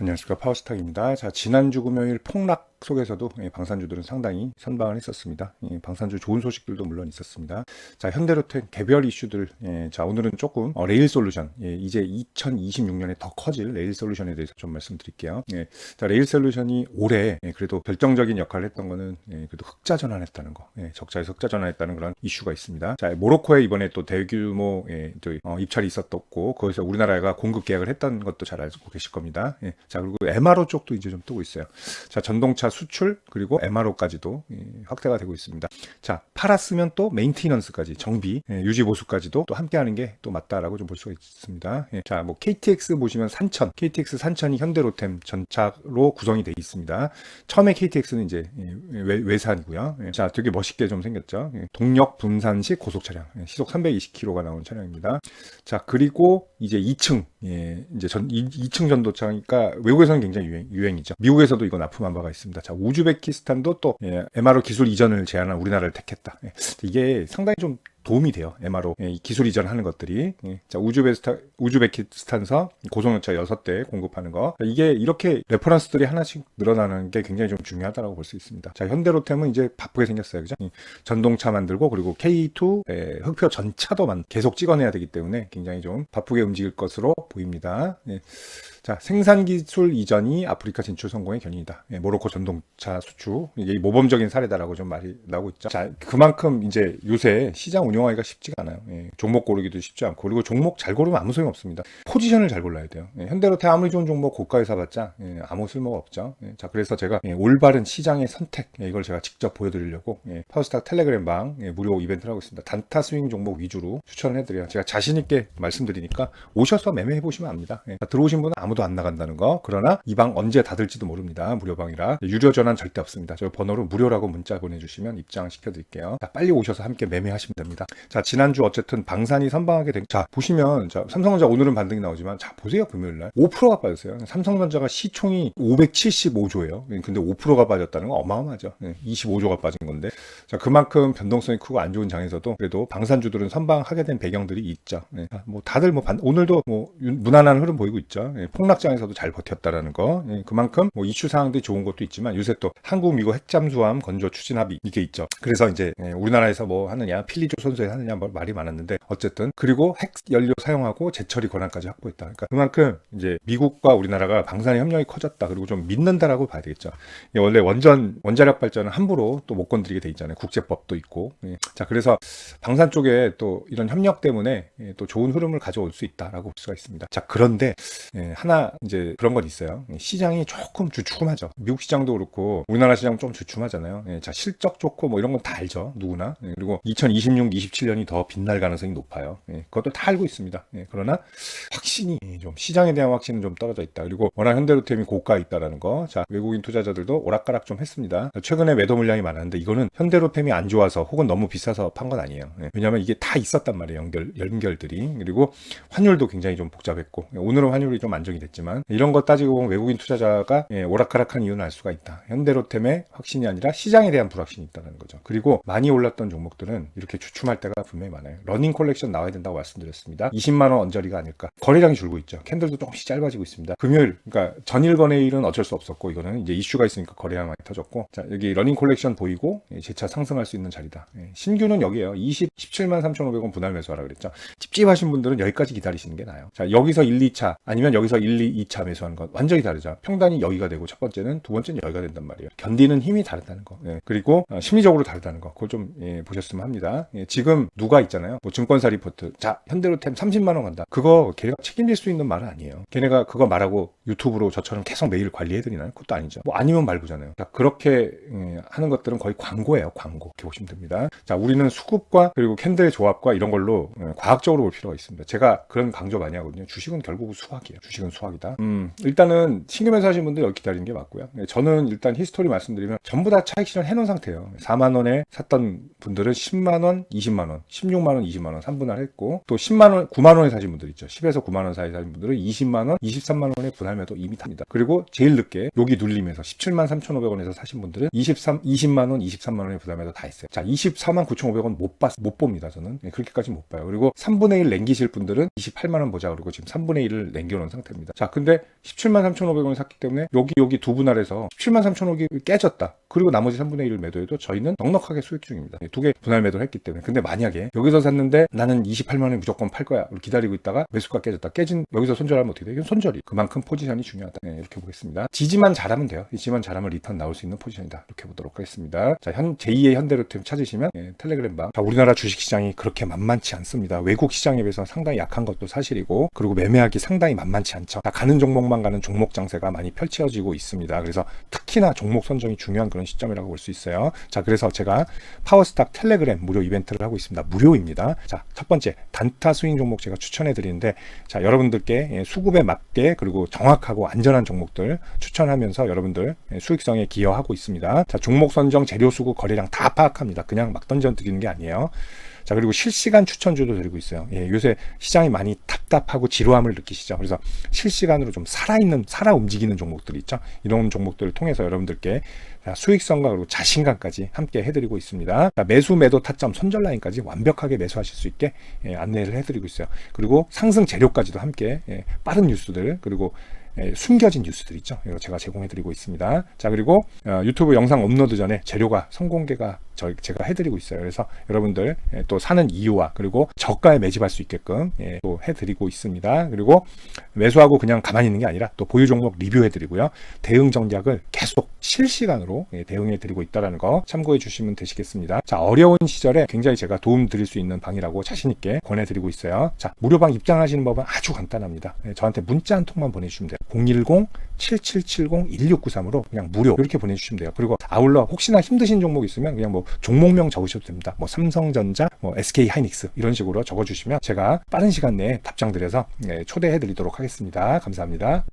안녕하십니까 파워스탁입니다. 자 지난주 금요일 폭락 속에서도 예, 방산주들은 상당히 선방을 했었습니다. 예, 방산주 좋은 소식들도 물론 있었습니다. 자 현대로템 개별 이슈들 예, 자 오늘은 조금 어, 레일 솔루션 예, 이제 2026년에 더 커질 레일 솔루션에 대해서 좀 말씀드릴게요. 예, 자 레일 솔루션이 올해 예, 그래도 결정적인 역할을 했던 거는 예, 그래도 흑자 전환했다는 거, 예, 적자에서 흑자 전환했다는 그런 이슈가 있습니다. 자 모로코에 이번에 또 대규모 어, 입찰이 있었고 거기서 우리나라가 공급 계약을 했던 것도 잘 알고 계실 겁니다. 예, 자 그리고 MRO 쪽도 이제 좀 뜨고 있어요. 자 전동차 수출 그리고 MRO까지도 예, 확대가 되고 있습니다. 자 팔았으면 또 메인테넌스까지 정비 예, 유지 보수까지도 또 함께하는 게 또 맞다라고 좀 볼 수가 있습니다. 예, 자뭐 KTX 보시면 산천 KTX 산천이 현대로템 전차로 구성이 되어 있습니다. 처음에 KTX는 이제 예, 외, 외산이고요. 예, 자 되게 멋있게 좀 생겼죠. 예, 동력 분산식 고속 차량 예, 시속 320km가 나오는 차량입니다. 자 그리고 이제 2층 예, 이제 전 2, 층 전도차니까 외국에서는 굉장히 유행, 유행이죠. 미국에서도 이거 납품한 바가 있습니다. 자 우즈베키스탄도 또 예, MRO 기술 이전을 제안한 우리나라를 택했다. 예, 이게 상당히 좀 도움이 돼요. MRO 예, 이 기술 이전하는 것들이 예. 자 우즈베스타, 우즈베키스탄서 고속열차 6대 공급하는 거 이게 이렇게 레퍼런스들이 하나씩 늘어나는 게 굉장히 좀 중요하다고 볼 수 있습니다. 자 현대로템은 이제 바쁘게 생겼어요, 그죠? 예, 전동차 만들고 그리고 K2 예, 흑표 전차도 만, 계속 찍어내야 되기 때문에 굉장히 좀 바쁘게 움직일 것으로 보입니다. 예. 자, 생산 기술 이전이 아프리카 진출 성공의 견인이다. 예, 모로코 전동차 수출. 이게 모범적인 사례다라고 좀 말이 나오고 있죠. 자, 그만큼 이제 요새 시장 운영 하기가 쉽지가 않아요. 예, 종목 고르기도 쉽지 않고 그리고 종목 잘 고르면 아무 소용 없습니다. 포지션을 잘 골라야 돼요. 예, 현대로템 아무리 좋은 종목 고가에 사봤자 예, 아무 쓸모가 없죠. 예, 자, 그래서 제가 예, 올바른 시장의 선택 예, 이걸 제가 직접 보여드리려고 예, 파워스탁 텔레그램 방 예, 무료 이벤트를 하고 있습니다. 단타 스윙 종목 위주로 추천을 해드려요. 제가 자신 있게 말씀드리니까 오셔서 매매해 보시면 압니다. 예, 자, 들어오신 분은 아무도 안 나간다는 거. 그러나 이 방 언제 닫을지도 모릅니다. 무료 방이라 유료 전환 절대 없습니다. 저 번호로 무료라고 문자 보내주시면 입장 시켜 드릴게요. 자, 빨리 오셔서 함께 매매하시면 됩니다. 자, 지난주 어쨌든 방산이 선방하게 된. 자, 보시면 자, 삼성전자 오늘은 반등이 나오지만 자 보세요 금요일 날 5%가 빠졌어요. 삼성전자가 시총이 575조예요. 근데 5%가 빠졌다는 건 어마어마하죠. 25조가 빠진 건데. 자, 그만큼 변동성이 크고 안 좋은 장에서도 그래도 방산주들은 선방하게 된 배경들이 있죠. 네. 자, 뭐 다들 뭐 반, 오늘도 뭐 무난한 흐름 보이고 있죠. 예, 폭락장에서도 잘 버텼다라는 거. 예, 그만큼 뭐 이슈 사항들이 좋은 것도 있지만 요새 또 한국 미국 핵잠수함 건조 추진 합의 이게 있죠. 그래서 이제 예, 우리나라에서 뭐 하느냐 필리조 선수 에 하느냐 뭐 말이 많았는데 어쨌든 그리고 핵 연료 사용하고 재처리 권한까지 확보했다. 그러니까 그만큼 이제 미국과 우리나라가 방산의 협력이 커졌다. 그리고 좀 믿는다라고 봐야 되겠죠. 예, 원래 원전 원자력 발전은 함부로 또 못 건드리게 돼 있잖아요. 국제법도 있고. 예. 자 그래서 방산 쪽에 또 이런 협력 때문에 예, 또 좋은 흐름을 가져올 수 있다라고 볼 수가 있습니다. 자 그런데 예, 하나 이제 그런 건 있어요. 시장이 조금 주춤하죠. 미국 시장도 그렇고 우리나라 시장 좀 주춤하잖아요. 예, 자 실적 좋고 뭐 이런 건 다 알죠. 누구나. 예, 그리고 2026, 27년이 더 빛날 가능성이 높아요. 예, 그것도 다 알고 있습니다. 예, 그러나 확신이 좀 시장에 대한 확신은 좀 떨어져 있다. 그리고 워낙 현대로템이 고가에 있다라는 거. 자 외국인 투자자들도 오락가락 좀 했습니다. 최근에 매도 물량이 많았는데 이거는 현대로템이 안 좋아서 혹은 너무 비싸서 판 건 아니에요. 예, 왜냐하면 이게 다 있었단 말이에요. 연결 연결들이 그리고 환율도 굉장히 좀 복잡했고 예, 오늘은 환율이 좀 안정이 됐지만 이런 거 따지고 보면 외국인 투자자가 예, 오락가락한 이유는 알 수가 있다. 현대로템의 확신이 아니라 시장에 대한 불확신이 있다는 거죠. 그리고 많이 올랐던 종목들은 이렇게 주춤 할 때가 분명히 많아요. 러닝 콜렉션 나와야 된다고 말씀드렸습니다. 20만 원 언저리가 아닐까. 거래량이 줄고 있죠. 캔들도 조금씩 짧아지고 있습니다. 금요일, 그러니까 전일 거래일은 어쩔 수 없었고 이거는 이제 이슈가 있으니까 거래량 많이 터졌고 자 여기 러닝 콜렉션 보이고 예, 재차 상승할 수 있는 자리다. 예, 신규는 여기에요. 20, 17만 3,500원 분할 매수하라 그랬죠. 찝찝하신 분들은 여기까지 기다리시는 게 나아요. 자 여기서 1, 2차 아니면 여기서 1, 2, 2차 매수하는 건 완전히 다르죠. 평단이 여기가 되고 첫 번째는 두 번째는 여기가 된단 말이에요. 견디는 힘이 다르다는 거. 예, 그리고 어, 심리적으로 다르다는 거. 그걸 좀 예, 보셨으면 합니다. 예, 지금 누가 있잖아요. 뭐 증권사 리포트. 자 현대로템 30만 원 간다. 그거 걔가 책임질 수 있는 말은 아니에요. 걔네가 그거 말하고 유튜브로 저처럼 계속 매일 관리해드리나요? 그것도 아니죠. 뭐 아니면 말고잖아요. 자 그렇게 예, 하는 것들은 거의 광고예요. 광고. 이렇게 보시면 됩니다. 자 우리는 수급과 그리고 캔들의 조합과 이런 걸로 예, 과학적으로 볼 필요가 있습니다. 제가 그런 강조 많이 하거든요. 주식은 결국 수학이에요. 주식은 수학이다. 음, 일단은 신규 매수하신 분들 여기 기다리는 게 맞고요. 네, 저는 일단 히스토리 말씀드리면 전부 다 차익 실현 해놓은 상태예요. 4만 원에 샀던 분들은 10만 원, 20만 원, 16만 원, 20만 원 3분할 했고 또 10만 원, 9만 원에 사신 분들 있죠. 10에서 9만 원 사이 사신 분들은 20만 원, 23만 원의 분할매도 이미 답니다. 그리고 제일 늦게 여기 눌림에서 17만 3,500원에서 사신 분들은 23, 20만 원, 23만 원의 분할매도 다 했어요. 자, 24만 9,500원 못 봤, 못 봅니다. 저는 예, 그렇게까지 못 봐요. 그리고 3분의 1 남기실 분들은 28만 원 보자 그리고 지금 3분의 1을 남겨놓은 상태입니다. 자, 근데 17만 3,500원을 샀기 때문에 여기 여기 두 분할에서 17만 3,500원이 깨졌다. 그리고 나머지 3분의 1을 매도해도 저희는 넉넉하게 수익 중입니다. 두개 분할 매도를 했기 때문에. 근데 만약에 여기서 샀는데 나는 28만 원에 무조건 팔 거야. 기다리고 있다가 매수가 깨졌다. 깨진 여기서 손절하면 어떻게 돼? 이건 손절이. 그만큼 포지션이 중요하다. 네, 이렇게 보겠습니다. 지지만 잘하면 돼요. 이 지지만 잘하면 리턴 나올 수 있는 포지션이다. 이렇게 보도록 하겠습니다. 자, 현 제2의 현대로템 찾으시면 예, 텔레그램 방. 자, 우리나라 주식 시장이 그렇게 만만치 않습니다. 외국 시장에 비해서 상당히 약한 것도 사실이고 그리고 매매하기 상당히 만만치 않죠. 자, 가는 종목만 가는 종목 장세가 많이 펼쳐지고 있습니다. 그래서 특히나 종목 선정이 중요한 그런 시점이라고 볼 수 있어요. 자, 그래서 제가 파워스탁 텔레그램 무료 이벤트를 하고 있습니다. 무료입니다. 자, 첫 번째 단타 스윙 종목 제가 추천해 드리는데 자, 여러분들께 예, 수급에 맞게 그리고 정확하고 안전한 종목들 추천하면서 여러분들 예, 수익성에 기여하고 있습니다. 자, 종목 선정, 재료 수급, 거래량 다 파악합니다. 그냥 막 던져 드리는 게 아니에요. 자, 그리고 실시간 추천주도 드리고 있어요. 예, 요새 시장이 많이 답답하고 지루함을 느끼시죠. 그래서 실시간으로 좀 살아있는, 살아 움직이는 종목들이 있죠. 이런 종목들을 통해서 여러분들께 자, 수익성과 그리고 자신감까지 함께 해드리고 있습니다. 자, 매수, 매도, 타점, 손절 라인까지 완벽하게 매수하실 수 있게 예, 안내를 해드리고 있어요. 그리고 상승 재료까지도 함께 예, 빠른 뉴스들 그리고 예, 숨겨진 뉴스들 있죠. 이거 제가 제공해드리고 있습니다. 자 그리고 어, 유튜브 영상 업로드 전에 재료가 선공개가 저 제가 해드리고 있어요. 그래서 여러분들 예, 또 사는 이유와 그리고 저가에 매집할 수 있게끔 예, 또 해드리고 있습니다. 그리고 매수하고 그냥 가만히 있는 게 아니라 또 보유 종목 리뷰해드리고요. 대응 전략을 계속 실시간으로 예, 대응해드리고 있다는 거 참고해 주시면 되시겠습니다. 자 어려운 시절에 굉장히 제가 도움 드릴 수 있는 방이라고 자신 있게 권해드리고 있어요. 자 무료방 입장하시는 법은 아주 간단합니다. 예, 저한테 문자 한 통만 보내주시면 돼요. 010-7770-1693으로 그냥 무료 이렇게 보내주시면 돼요. 그리고 아울러 혹시나 힘드신 종목 있으면 그냥 뭐 종목명 적으셔도 됩니다. 뭐 삼성전자, 뭐 SK 하이닉스 이런 식으로 적어주시면 제가 빠른 시간 내에 답장 드려서 예, 초대해 드리도록 하겠습니다. 감사합니다.